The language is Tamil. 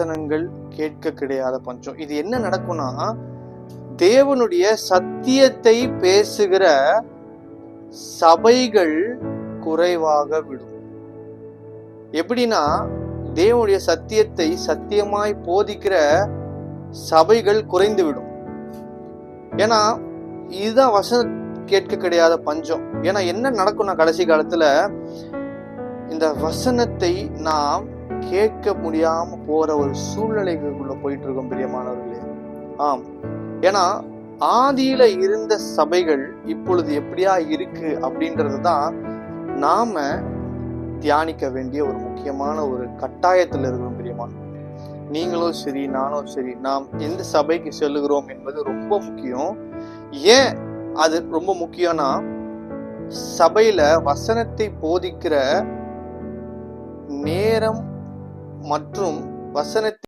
வசனங்கள் கேட்க கிடையாத பஞ்சம். இது என்ன நடக்கும்னா தேவனுடைய சத்தியத்தை பேசுகிற சபைகள் குறைவாக விடும். எப்படின்னா தேவனுடைய சத்தியத்தை சத்தியமாய் போதிக்கிற சபைகள் குறைந்து விடும். ஏன்னா இதுதான் வசனம் கேட்க கிடையாத பஞ்சம். ஏன்னா என்ன நடக்கும்னா கடைசி காலத்துல இந்த வசனத்தை நாம் கேட்க முடியாம போற ஒரு சூழ்நிலைக்குள்ள போயிட்டு இருக்கோம் பிரியமானவர்களே. ஆம். ஏன்னா ஆதியில இருந்த சபைகள் இப்பொழுது எப்படியா இருக்கு அப்படின்றது தான் நாம தியானிக்க வேண்டிய ஒரு முக்கியமான ஒரு கட்டாயத்தில் இருக்கிறோம் பிரியமான. நீங்களும் சரி நானும் சரி நாம் எந்த சபைக்கு செல்லுகிறோம் என்பது ரொம்ப முக்கியம். ஏன் அது ரொம்ப முக்கியம்னா சபையில வசனத்தை போதிக்கிற நேரம் மற்றும் வசனத்தை